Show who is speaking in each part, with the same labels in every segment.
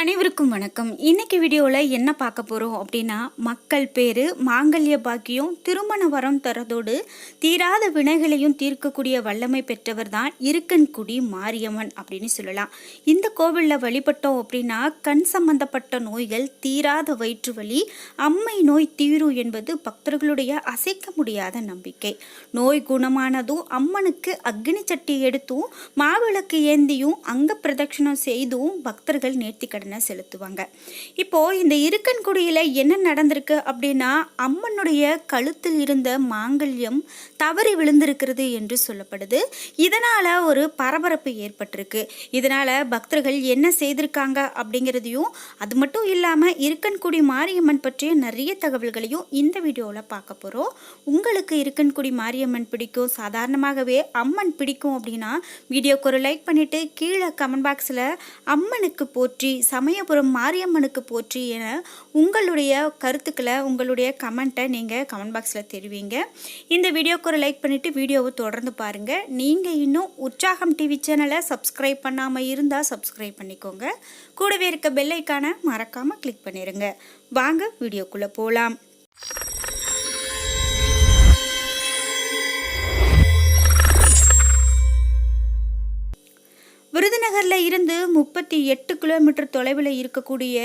Speaker 1: அனைவருக்கும் வணக்கம். இன்னைக்கு வீடியோவில் என்ன பார்க்க போகிறோம் அப்படின்னா மக்கள் பேர் மாங்கல்ய பாக்கியம் திருமண வரம் தரதோடு தீராத வினைகளையும் தீர்க்கக்கூடிய வல்லமை பெற்றவர் தான் இருக்கன்குடி மாரியம்மன் அப்படின்னு சொல்லலாம். இந்த கோவிலில் வழிபட்டோம் அப்படின்னா கண் சம்பந்தப்பட்ட நோய்கள் தீராத வயிற்று வலி அம்மை நோய் தீரும் என்பது பக்தர்களுடைய அசைக்க முடியாத நம்பிக்கை. நோய் குணமானதும் அம்மனுக்கு அக்னி சட்டி எடுத்தும் மாவிளக்கு ஏந்தியும் அங்க பிரதட்சணம் செய்தும் பக்தர்கள் நேர்த்திக்கடனை செலுத்துவாங்க? இப்போ இந்த இருக்கன்குடியில் என்ன நடந்திருக்கு அப்படின்னா அம்மனுடைய கழுத்தில் இருந்த மாங்கல்யம் தவறி விழுந்திருக்கிறது என்று சொல்லப்படுது. இதனால ஒரு பரபரப்பு ஏற்பட்டிருக்கு. இதனால பக்தர்கள் என்ன செய்திருக்காங்க அப்படிங்கிறதையும் அது மட்டும் இல்லாமல் இருக்கன்குடி மாரியம்மன் பற்றிய நிறைய தகவல்களையும் இந்த வீடியோவில் பார்க்க போகிறோம் உங்களுக்கு இருக்கன்குடி மாரியம்மன் பிடிக்கும். சாதாரணமாகவே அம்மன் பிடிக்கும் அப்படின்னா வீடியோக்கு ஒரு லைக் பண்ணிட்டு கீழே கமெண்ட் பாக்ஸில் அம்மனுக்கு போற்றி சமயபுரம் மாரியம்மனுக்கு போற்றி என உங்களுடைய கருத்துக்களை உங்களுடைய கமெண்ட்டை நீங்கள் கமெண்ட் பாக்ஸில் தெரிவிங்க. இந்த வீடியோக்கு ஒரு லைக் பண்ணிவிட்டு வீடியோவை தொடர்ந்து பாருங்கள் நீங்கள் இன்னும் உற்சாகம் டிவி சேனலை சப்ஸ்கிரைப் பண்ணாமல் இருந்தால் சப்ஸ்கிரைப் பண்ணிக்கோங்க. கூடவே இருக்க பெல்லைக்கான மறக்காமல் கிளிக் பண்ணிடுங்க வாங்க வீடியோக்குள்ளே போகலாம் விருதுநகரில் இருந்து முப்பத்தி எட்டு கிலோமீட்டர் தொலைவில் இருக்கக்கூடிய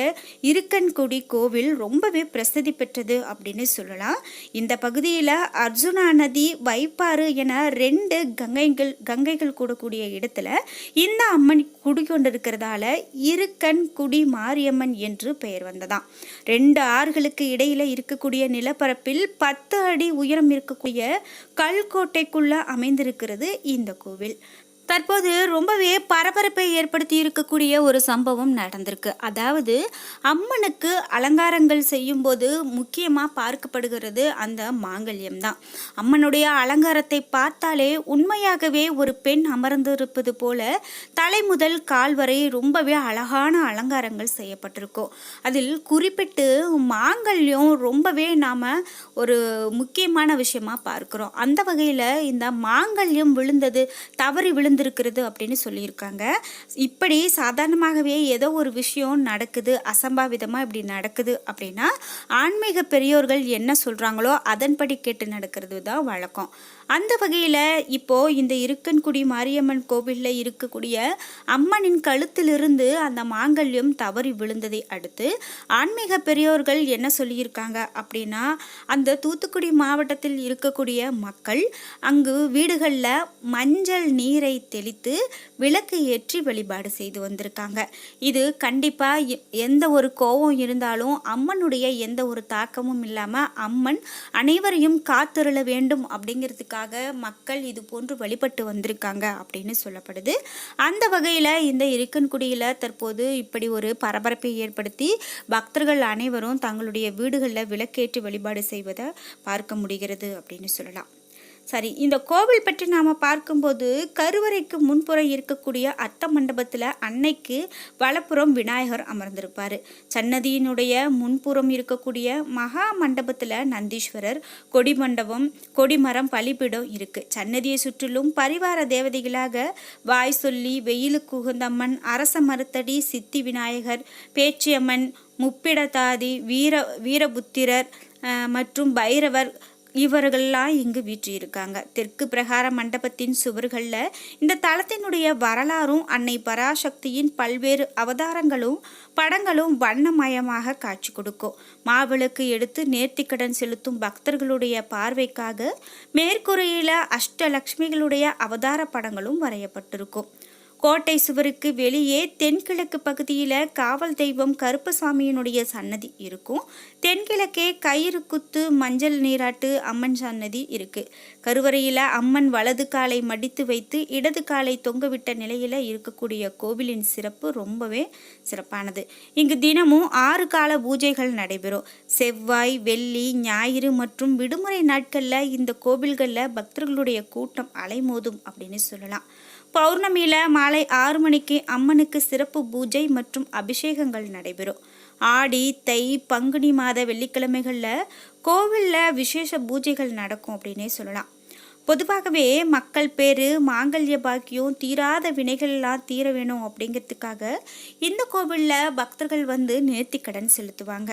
Speaker 1: இருக்கன்குடி கோவில் ரொம்பவே பிரசித்தி பெற்றது அப்படின்னு சொல்லலாம். இந்த பகுதியில் அர்ஜுனா நதி வைப்பாறு என ரெண்டு கங்கைகள் கங்கைகள் கூடக்கூடிய இடத்துல இந்த அம்மன் குடிக்கொண்டிருக்கிறதால இருக்கன்குடி மாரியம்மன் என்று பெயர் வந்ததாம். ரெண்டு ஆறுகளுக்கு இடையில் இருக்கக்கூடிய நிலப்பரப்பில் பத்து அடி உயரம் இருக்கக்கூடிய கல்கோட்டைக்குள்ள அமைந்திருக்கிறது இந்த கோவில். தற்போது ரொம்பவே பரபரப்பை ஏற்படுத்தி இருக்கக்கூடிய ஒரு சம்பவம் நடந்திருக்கு. அதாவது அம்மனுக்கு அலங்காரங்கள் செய்யும்போது முக்கியமாக பார்க்கப்படுகிறது அந்த மாங்கல்யம் தான். அம்மனுடைய அலங்காரத்தை பார்த்தாலே உண்மையாகவே ஒரு பெண் அமர்ந்திருப்பது போல தலை முதல் கால் வரை ரொம்பவே அழகான அலங்காரங்கள் செய்யப்பட்டிருக்கும். அதில் குறிப்பிட்டு மாங்கல்யம் ரொம்பவே நாம் ஒரு முக்கியமான விஷயமா பார்க்குறோம். அந்த வகையில் இந்த மாங்கல்யம் விழுந்தது தவறி விழுந்து நடந்திருக்கிறது அப்படின்னு சொல்லியிருக்காங்க. இப்படி சாதாரணமாகவே ஏதோ ஒரு விஷயம் நடக்குது அசம்பாவிதமாக இப்படி நடக்குது அப்படின்னா ஆன்மீக பெரியோர்கள் என்ன சொல்கிறாங்களோ அதன்படி கேட்டு நடக்கிறது தான் வழக்கம். அந்த வகையில் இப்போ இந்த இருக்கன்குடி மாரியம்மன் கோவிலில் இருக்கக்கூடிய அம்மனின் கழுத்திலிருந்து அந்த மாங்கல்யம் தவறி விழுந்ததை அடுத்து ஆன்மீக பெரியோர்கள் என்ன சொல்லியிருக்காங்க அப்படின்னா அந்த தூத்துக்குடி மாவட்டத்தில் இருக்கக்கூடிய மக்கள் அங்கு வீடுகளில் மஞ்சள் நீரை தெளித்து விளக்கு ஏற்றி வழிபாடு செய்து வந்திருக்காங்க. இது கண்டிப்பாக எந்த ஒரு கோபம் இருந்தாலும் அம்மனுடைய எந்த ஒரு தாக்கமும் இல்லாமல் அம்மன் அனைவரையும் காத்திருள வேண்டும் அப்படிங்கிறதுக்காக மக்கள் இது போன்று வழிபட்டு வந்திருக்காங்க அப்படின்னு சொல்லப்படுது. அந்த வகையில் இந்த இருக்கன்குடியில் தற்போது இப்படி ஒரு பரபரப்பை ஏற்படுத்தி பக்தர்கள் அனைவரும் தங்களுடைய வீடுகளில் விளக்கேற்றி வழிபாடு செய்வதை பார்க்க முடிகிறது அப்படின்னு சொல்லலாம். சரி இந்த கோவில் பற்றி நாம் பார்க்கும்போது கருவறைக்கு முன்புறம் இருக்கக்கூடிய அத்த மண்டபத்தில் அன்னைக்கு வலப்புறம் விநாயகர் அமர்ந்திருப்பார். சன்னதியினுடைய முன்புறம் இருக்கக்கூடிய மகா மண்டபத்தில் நந்தீஸ்வரர் கொடிமண்டபம் கொடிமரம் பலிபீடம் இருக்குது சன்னதியை சுற்றிலும் பரிவார தேவதைகளாக வாய் சொல்லி வெயிலுக்கு உகந்தம்மன் அரச மருத்தடி சித்தி விநாயகர் பேச்சியம்மன் முப்பிடதாதி வீர வீரபுத்திரர் மற்றும் பைரவர் இவர்கள்லாம் இங்கு வீற்றிருக்காங்க. தெற்கு பிரகார மண்டபத்தின் சுவர்களில் இந்த தளத்தினுடைய வரலாறும் அன்னை பராசக்தியின் பல்வேறு அவதாரங்களும் படங்களும் வண்ணமயமாக காட்சி கொடுக்கும். மாவிளக்கு எடுத்து நேர்த்திக்கடன் செலுத்தும் பக்தர்களுடைய பார்வைக்காக மேற்கூரையில் அஷ்டலக்ஷ்மிகளுடைய அவதார படங்களும் வரையப்பட்டிருக்கும். கோட்டை சுவருக்கு வெளியே தென்கிழக்கு பகுதியில் காவல் தெய்வம் கருப்பசாமியினுடைய சன்னதி இருக்கும். தென்கிழக்கே கயிறு குத்து மஞ்சள் நீராட்டு அம்மன் சன்னதி இருக்கு. கருவறையில் அம்மன் வலது காலை மடித்து வைத்து இடது காலை தொங்கவிட்ட நிலையில் இருக்கக்கூடிய கோவிலின் சிறப்பு ரொம்பவே சிறப்பானது. இங்கு தினமும் ஆறு கால பூஜைகள் நடைபெறும். செவ்வாய் வெள்ளி ஞாயிறு மற்றும் விடுமுறை நாட்களில் இந்த கோவில்களில் பக்தர்களுடைய கூட்டம் அலைமோதும் அப்படின்னு சொல்லலாம். பௌர்ணமியில் மாலை ஆறு மணிக்கு அம்மனுக்கு சிறப்பு பூஜை மற்றும் அபிஷேகங்கள் நடைபெறும். ஆடி தை பங்குனி மாத வெள்ளிக்கிழமைகளில் கோவிலில் விசேஷ பூஜைகள் நடக்கும் அப்படின்னே சொல்லலாம். பொதுவாகவே மக்கள் பேர் மாங்கல்ய பாக்கியம் தீராத வினைகள்லாம் தீர வேணும் அப்படிங்கிறதுக்காக இந்த கோவிலில் பக்தர்கள் வந்து நேர்த்தி கடன் செலுத்துவாங்க.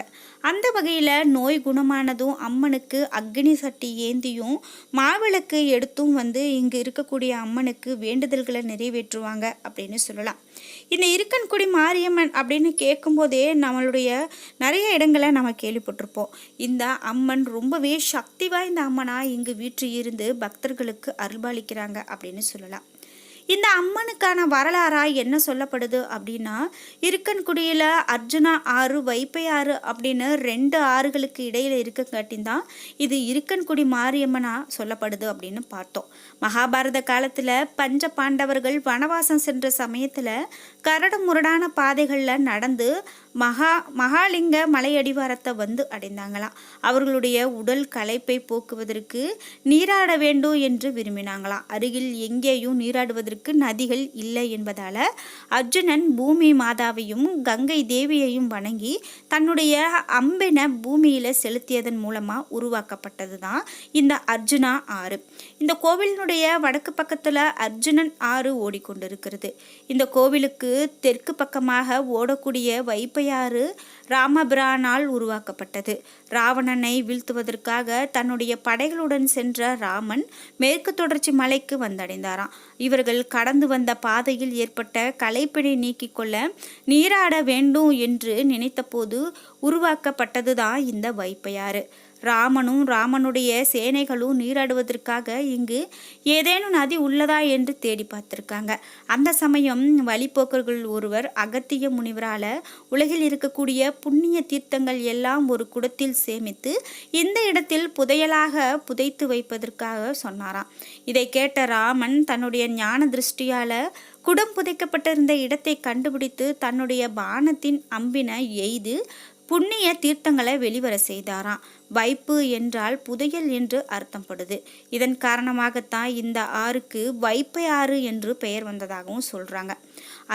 Speaker 1: அந்த வகையில் நோய் குணமானதும் அம்மனுக்கு அக்னி சட்டி ஏந்தியும் மாவிளக்கு எடுத்தும் வந்து இங்கே இருக்கக்கூடிய அம்மனுக்கு வேண்டுதல்களை நிறைவேற்றுவாங்க அப்படின்னு சொல்லலாம். இந்த இருக்கன்குடி மாரியம்மன் அப்படின்னு கேட்கும்போதே நம்மளுடைய நிறைய இடங்களை நம்ம கேள்விப்பட்டிருப்போம். இந்த அம்மன் ரொம்பவே சக்தி வாய்ந்த அம்மனாக இங்கு வீற்று இருந்து பக்தர்களுக்கு அருள்பாலிக்கிறாங்க அப்படின்னு சொல்லலாம். இந்த அம்மனுக்கான வரலாறாக என்ன சொல்லப்படுது அப்படின்னா இருக்கன்குடியில் அர்ஜுனா ஆறு வைப்பை ஆறு அப்படின்னு ரெண்டு ஆறுகளுக்கு இடையில் இருக்கங்காட்டின் தான் இது இருக்கன்குடி மாரியம்மனா சொல்லப்படுது அப்படின்னு பார்த்தோம். மகாபாரத காலத்தில் பஞ்ச பாண்டவர்கள் வனவாசம் சென்ற சமயத்தில் கரடு முரடான பாதைகளில் நடந்து மகா மகாலிங்க மலையடிவாரத்தை வந்து அடைந்தாங்களாம். அவர்களுடைய உடல் களைப்பை போக்குவதற்கு நீராட வேண்டும் என்று விரும்பினாங்களாம். அருகில் எங்கேயும் நீராடுவதற்கு நதிகள் இல்லை என்பதால் அர்ஜுனன் பூமி மாதாவையும் கங்கை தேவியையும் வணங்கி தன்னுடைய அம்பின பூமியில் செலுத்தியதன் மூலமாக உருவாக்கப்பட்டது தான் இந்த அர்ஜுனா ஆறு. இந்த கோவிலினுடைய வடக்கு பக்கத்தில் அர்ஜுனன் ஆறு ஓடிக்கொண்டிருக்கிறது. இந்த கோவிலுக்கு தெற்கு பக்கமாக ஓடக்கூடிய வைப்பையாறு ராமபிரானால் உருவாக்கப்பட்டது. ராவணனை வீழ்த்துவதற்காக தன்னுடைய படைகளுடன் சென்ற ராமன் மேற்கு தொடர்ச்சி மலைக்கு வந்தடைந்தாராம். இவர்கள் கடந்து வந்த பாதையில் ஏற்பட்ட களைப்பினை நீக்கிக் கொள்ள நீராட வேண்டும் என்று நினைத்தபோது உருவாக்கப்பட்டதுதான் இந்த வைப்பையாறு. ராமனும் ராமனுடைய சேனைகளும் நீராடுவதற்காக இங்கு ஏதேனும் நதி உள்ளதா என்று தேடி பார்த்திருக்காங்க. அந்த சமயம் வழிபோக்கர்கள் ஒருவர் அகத்திய முனிவரால் உலகில் இருக்கக்கூடிய புண்ணிய தீர்த்தங்கள் எல்லாம் ஒரு குடத்தில் சேமித்து இந்த இடத்தில் புதையலாக புதைத்து வைப்பதற்காக சொன்னாராம். இதை கேட்ட ராமன் தன்னுடைய ஞான திருஷ்டியால் குடம் புதைக்கப்பட்டிருந்த இடத்தை கண்டுபிடித்து தன்னுடைய பானத்தின் அம்பினை எய்து புண்ணிய தீர்த்தங்களை வெளிவர செய்தாராம். வைப்பு என்றால் புதையல் என்று அர்த்தப்படுது. இதன் காரணமாகத்தான் இந்த ஆறுக்கு வைப்பை ஆறு என்று பெயர் வந்ததாகவும் சொல்கிறாங்க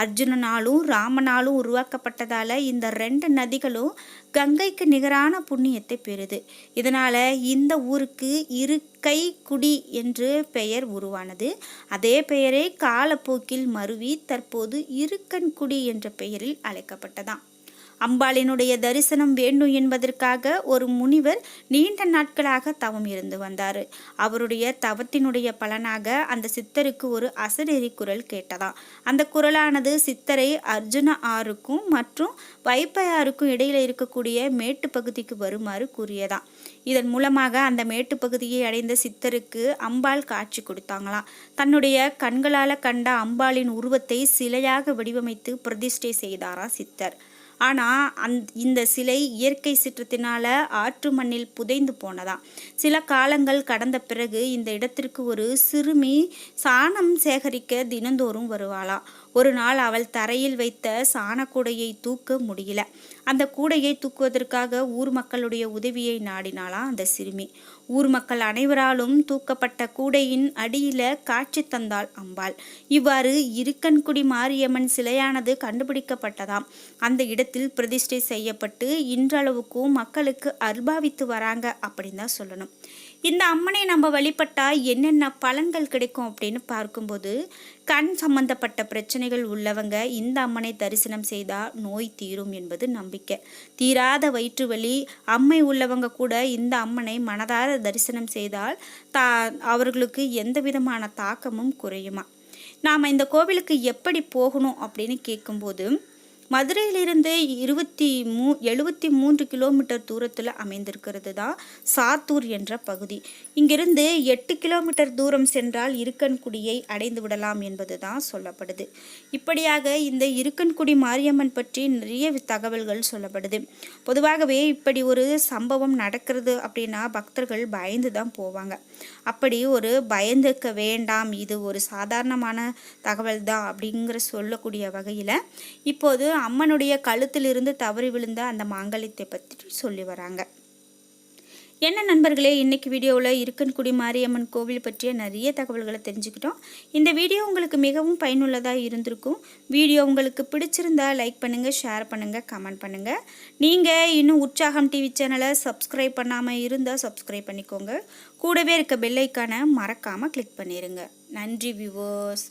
Speaker 1: அர்ஜுனனாலும் ராமனாலும் உருவாக்கப்பட்டதால் இந்த ரெண்டு நதிகளும் கங்கைக்கு நிகரான புண்ணியத்தை பெறுது. இதனால் இந்த ஊருக்கு இருக்கை குடி என்று பெயர் உருவானது. அதே பெயரே காலப்போக்கில் மருவி தற்போது இருக்கன்குடி என்ற பெயரில் அழைக்கப்பட்டதாம். அம்பாளினுடைய தரிசனம் வேண்டும் என்பதற்காக ஒரு முனிவர் நீண்ட நாட்களாக தவம் இருந்து வந்தார். அவருடைய தவத்தினுடைய பலனாக அந்த சித்தருக்கு ஒரு அசரேரி குரல் கேட்டதாம் அந்த குரலானது சித்தரை அர்ஜுன ஆறுக்கும் மற்றும் வைப்பையாருக்கும் இடையில இருக்கக்கூடிய மேட்டு பகுதிக்கு வருமாறு கூறியதாம் இதன் மூலமாக அந்த மேட்டு பகுதியை அடைந்த சித்தருக்கு அம்பாள் காட்சி கொடுத்தாங்களாம் தன்னுடைய கண்களால் கண்ட அம்பாளின் உருவத்தை சிலையாக வடிவமைத்து பிரதிஷ்டை செய்தாரா சித்தர். ஆனால் அந் இந்த சிலை இயற்கை சீற்றத்தினால ஆற்று மண்ணில் புதைந்து போனதாம். சில காலங்கள் கடந்த பிறகு இந்த இடத்திற்கு ஒரு சிறுமி சாணம் சேகரிக்க தினந்தோறும் வருவாளாம். ஒரு நாள் அவள் தரையில் வைத்த சாணக்கூடையை தூக்க முடியல. அந்த கூடையை தூக்குவதற்காக ஊர் மக்களுடைய உதவியை நாடினாளாம் அந்த சிறுமி. ஊர் மக்கள் அனைவராலும் தூக்கப்பட்ட கூடையின் அடியில காட்சி தந்தாள் அம்பாள். இவ்வாறு இருக்கன்குடி மாரியம்மன் சிலையானது கண்டுபிடிக்கப்பட்டதாம். அந்த இடத்தில் பிரதிஷ்டை செய்யப்பட்டு இன்றளவுக்கும் மக்களுக்கு அர்பாவித்து வராங்க அப்படின்னு தான் சொல்லணும். இந்த அம்மனை நம்ம வழிபட்டால் என்னென்ன பலன்கள் கிடைக்கும் அப்படின்னு பார்க்கும்போது கண் சம்பந்தப்பட்ட பிரச்சனைகள் உள்ளவங்க இந்த அம்மனை தரிசனம் செய்தால் நோய் தீரும் என்பது நம்பிக்கை. தீராத வயிற்று வலி அம்மை உள்ளவங்க கூட இந்த அம்மனை மனதார தரிசனம் செய்தால் தா அவர்களுக்கு எந்த விதமான தாக்கமும் குறையுமா? நாம் இந்த கோவிலுக்கு எப்படி போகணும் அப்படின்னு கேட்கும்போது மதுரையிலிருந்து இருபத்தி மூ எழுபத்தி மூன்று கிலோமீட்டர் தூரத்தில் அமைந்திருக்கிறது தான் சாத்தூர் என்ற பகுதி. இங்கிருந்து எட்டு கிலோமீட்டர் தூரம் சென்றால் இருக்கன்குடியை அடைந்து விடலாம் என்பது தான் சொல்லப்படுது. இப்படியாக இந்த இருக்கன்குடி மாரியம்மன் பற்றி நிறைய தகவல்கள் சொல்லப்படுது. பொதுவாகவே இப்படி ஒரு சம்பவம் நடக்கிறது அப்படின்னா பக்தர்கள் பயந்து தான் போவாங்க. அப்படி ஒரு பயந்துக்க வேண்டாம் இது ஒரு சாதாரணமான தகவல் தான் அப்படிங்கிற சொல்லக்கூடிய வகையில் இப்போது அம்மனுடைய கழுத்திலிருந்து தவறி விழுந்த அந்த மாங்கல்யத்தை பற்றி சொல்லி வராங்க. என்ன நண்பர்களே இன்னைக்கு வீடியோவில் இருக்கன்குடி மாரியம்மன் கோவில் பற்றிய நிறைய தகவல்களை தெரிஞ்சுக்கிட்டோம். இந்த வீடியோ உங்களுக்கு மிகவும் பயனுள்ளதாக இருந்திருக்கும். வீடியோ உங்களுக்கு பிடிச்சிருந்தா லைக் பண்ணுங்கள் ஷேர் பண்ணுங்கள் கமெண்ட் பண்ணுங்கள் நீங்கள் இன்னும் உற்சாகம் டிவி சேனலை சப்ஸ்கிரைப் பண்ணாமல் இருந்தால் சப்ஸ்கிரைப் பண்ணிக்கோங்க. கூடவே இருக்க பெல்லைக்கான மறக்காமல் கிளிக் பண்ணிடுங்க நன்றி வியூவர்ஸ்